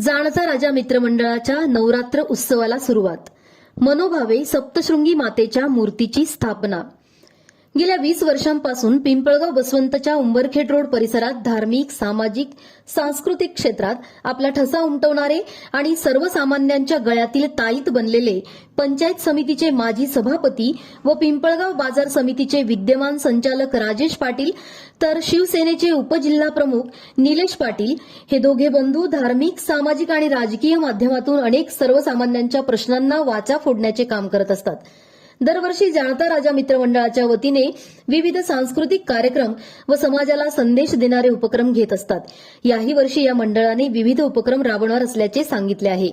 जाणता राजा मित्रमंडळाच्या नवरात्र उत्सवाला सुरुवात. मनोभावे सप्तशृंगी मातेच्या मूर्तीची स्थापना. गेल्या वीस वर्षांपासून पिंपळगाव बसवंतच्या उंबरखेड रोड परिसरात धार्मिक सामाजिक सांस्कृतिक क्षेत्रात आपला ठसा उमटवणारे आणि सर्वसामान्यांच्या गळ्यातील ताईत बनलेले पंचायत समितीचे माजी सभापती व पिंपळगाव बाजार समितीचे विद्यमान संचालक राजेश पाटील तर शिवसेनेचे उपजिल्हा प्रमुख निलेश पाटील हे दोघे बंधू धार्मिक सामाजिक आणि राजकीय माध्यमातून अनेक सर्वसामान्यांच्या प्रश्नांना वाचा फोडण्याचे काम करत असतात. दरवर्षी जाणता राजा मित्रमंडळाच्या वतीने विविध सांस्कृतिक कार्यक्रम व समाजाला संदेश देणारे उपक्रम घेत असतात. याही वर्षी या मंडळाने विविध उपक्रम राबवणार असल्याचे सांगितले आहे.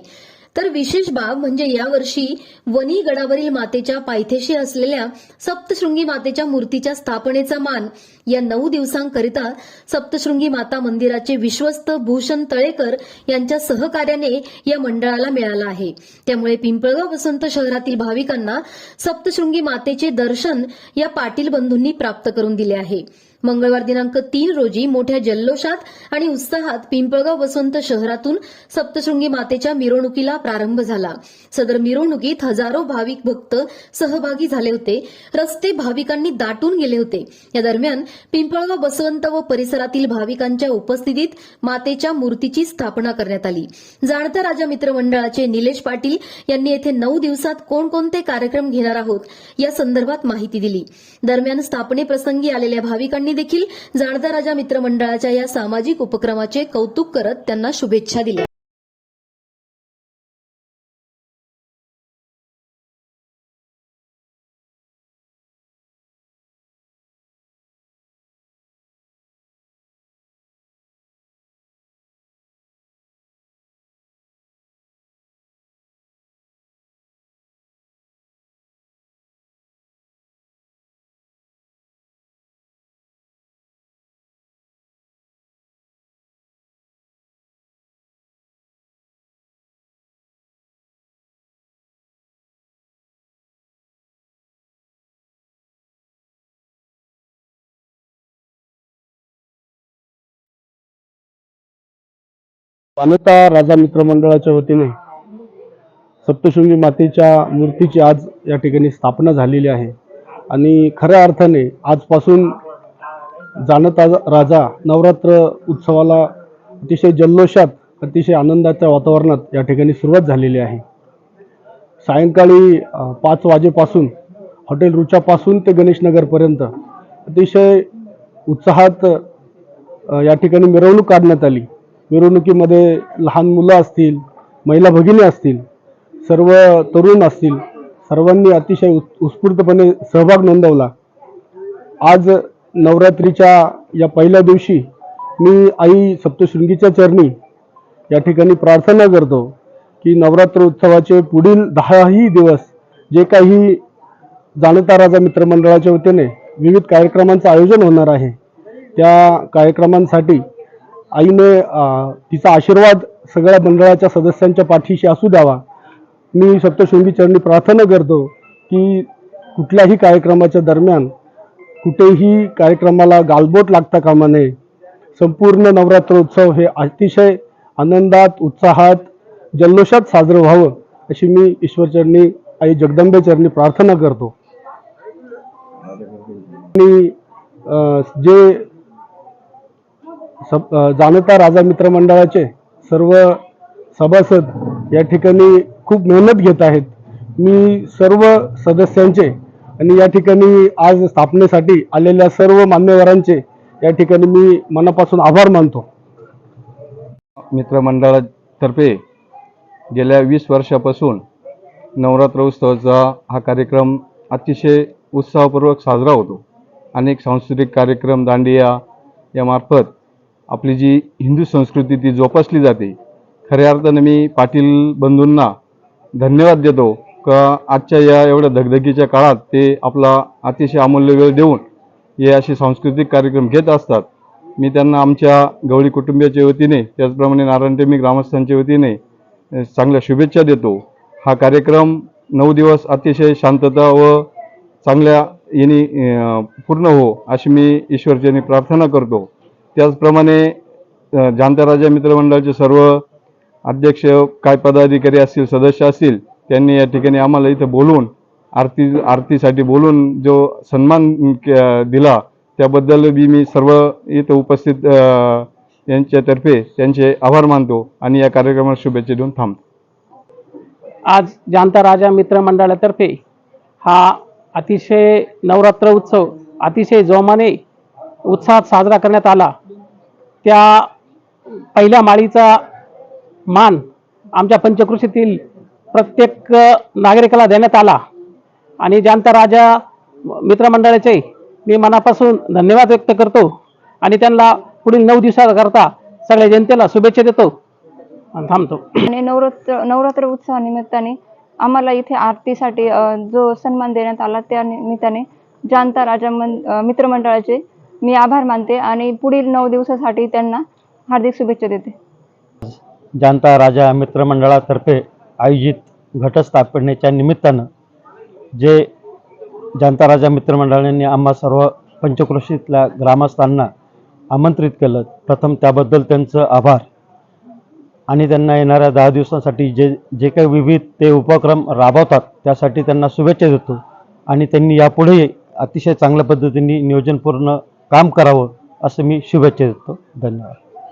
तर विशेष बाब म्हणजे यावर्षी वनी गडावरील मातेच्या पायथेशी असलेल्या सप्तशृंगी मातेच्या मूर्तीच्या स्थापनेचा मान या नऊ दिवसांकरिता सप्तशृंगी माता मंदिराचे विश्वस्त भूषण तळेकर यांच्या सहकार्याने या मंडळाला मिळाला आहे. त्यामुळे पिंपळगाव वसंत शहरातील भाविकांना सप्तशृंगी मातेचे दर्शन या पाटील बंधूंनी प्राप्त करून दिले आहे. मंगळवार दिनांक तीन रोजी मोठ्या जल्लोषात आणि उत्साहात पिंपळगाव वसंत शहरातून सप्तशृंगी मातेच्या मिरवणुकीला प्रारंभ झाला. सदर मिरवणुकीत हजारो भाविक भक्त सहभागी झाले होते. रस्ते भाविकांनी दाटून गेले होते. या दरम्यान पिंपळगाव बसवंत व परिसरातील भाविकांच्या उपस्थितीत मातेच्या मूर्तीची स्थापना करण्यात आली. जाणता राजा मित्र मंडळाचे निलेश पाटील यांनी येथे नऊ दिवसात कोणकोणते कार्यक्रम घेणार आहोत या संदर्भात माहिती दिली. दरम्यान स्थापनेप्रसंगी आलेल्या भाविकांनी देखील जाणता राजा मित्रमंडळाच्या या सामाजिक उपक्रमाचे कौतुक करत त्यांना शुभेच्छा दिल्या. मानता राजा मित्र मंडळाच्या वतीने सप्तशृंगी मातेच्या मूर्तीची आज या ठिकाणी स्थापना झालेली आहे. आणि खऱ्या अर्थाने आजपासून जाणता राजा नवरात्र उत्सवाला अतिशय जल्लोषात अतिशय आनंदाच्या वातावरणात या ठिकाणी सुरुवात झालेली आहे. सायंकाळी पाच वाजेपासून हॉटेल रुचापासून ते गणेशनगरपर्यंत अतिशय उत्साहात या ठिकाणी मिरवणूक काढण्यात आली. मिरवणुकीमध्ये लहान मुलं असतील महिला भगिनी असतील सर्व तरुण असतील सर्वांनी अतिशय उत्- उत्स्फूर्तपणे सहभाग नोंदवला. आज नवरात्रीच्या या पहिल्या दिवशी मी आई सप्तशृंगीच्या चरणी या ठिकाणी प्रार्थना करतो की नवरात्र उत्सवाचे पुढील दहाही दिवस जे काही जाणता राजा मित्रमंडळाच्या वतीने विविध कार्यक्रमांचं आयोजन होणार आहे त्या कार्यक्रमांसाठी आईने तिचा आशीर्वाद सगळ्या मंडळाच्या सदस्यांच्या पाठीशी असू द्यावा. मी सप्तशृंगी चरणी प्रार्थना करतो की कुठल्याही कार्यक्रमाच्या दरम्यान कुठेही कार्यक्रमाला गालबोट लागता कामा नये. संपूर्ण नवरात्र उत्सव हे अतिशय आनंदात उत्साहात जल्लोषात साजरं व्हावं अशी मी ईश्वरचरणी आई जगदंबेचरणी प्रार्थना करतो. आणि जे सब- जाणता राजा मित्र मंडळाचे सर्व सभासद या ठिकाणी खूप मेहनत घेत आहेत. मी सर्व सदस्यांचे आणि या ठिकाणी आज स्थापनेसाठी आलेल्या सर्व मान्यवरांचे या ठिकाणी मी मनापासून आभार मानतो. मित्रमंडळातर्फे गेल्या वीस वर्षापासून नवरात्र उत्सवाचा हा कार्यक्रम अतिशय उत्साहपूर्वक साजरा होतो. अनेक सांस्कृतिक कार्यक्रम दांडिया यामार्फत आपली जी हिंदू संस्कृती ती जोपासली जाते. खऱ्या अर्थाने मी पाटील बंधूंना धन्यवाद देतो का आजच्या या एवढ्या धगधगीच्या काळात ते आपला अतिशय अमूल्य वेळ देऊन हे असे सांस्कृतिक कार्यक्रम घेत असतात. मी त्यांना आमच्या गवळी कुटुंबियाच्या वतीने त्याचप्रमाणे नारायणटेमी ग्रामस्थांच्या वतीने चांगल्या शुभेच्छा देतो. हा कार्यक्रम नऊ दिवस अतिशय शांतता व चांगल्या याने पूर्ण हो अशी मी ईश्वरच्याने प्रार्थना करतो. त्याचप्रमाणे अ, जाणत्या राजा मित्रमंडळाचे सर्व अध्यक्ष काय पदाधिकारी असतील सदस्य असतील त्यांनी या ठिकाणी आम्हाला इथं बोलवून आरती आरतीसाठी बोलून जो सन्मान दिला त्याबद्दल बी मी सर्व इथं उपस्थित यांच्यातर्फे त्यांचे आभार मानतो आणि या कार्यक्रमाला शुभेच्छा देऊन थांबतो. आज जाणता राजा मित्र मंडळातर्फे हा अतिशय नवरात्र उत्सव अतिशय जोमाने उत्साहात साजरा करण्यात आला. त्या पहिल्या माळीचा मान आमच्या पंचकृषीतील प्रत्येक नागरिकाला देण्यात आला. आणि जयंत राजा मित्रमंडळाचे मी मनापासून धन्यवाद व्यक्त करतो. आणि त्यांना पुढील नऊ दिवसाकरता सगळ्या जनतेला शुभेच्छा देतो. थांबतो. आणि नवरात्र नवरात्र उत्सवानिमित्ताने आम्हाला इथे आरतीसाठी जो सन्मान देण्यात आला त्या निमित्ताने जाणता राजा मन मित्रमंडळाचे मी आभार मानते आणि पुढील नऊ दिवसासाठी त्यांना हार्दिक शुभेच्छा देते. जनता राजा मित्रमंडळातर्फे आयोजित घटस्थापनेच्या निमित्तानं जे जनता राजा मित्रमंडळाने आम्हा सर्व पंचक्रोशीतल्या ग्रामस्थांना आमंत्रित केलं प्रथम त्याबद्दल त्यांचं आभार. आणि त्यांना येणाऱ्या दहा दिवसांसाठी जे जे काही विविध ते उपक्रम राबवतात त्यासाठी त्यांना शुभेच्छा देतो. आणि त्यांनी यापुढे अतिशय चांगल्या पद्धतीने नियोजनपूर्ण काम करावं असं मी शुभेच्छा देतो. धन्यवाद.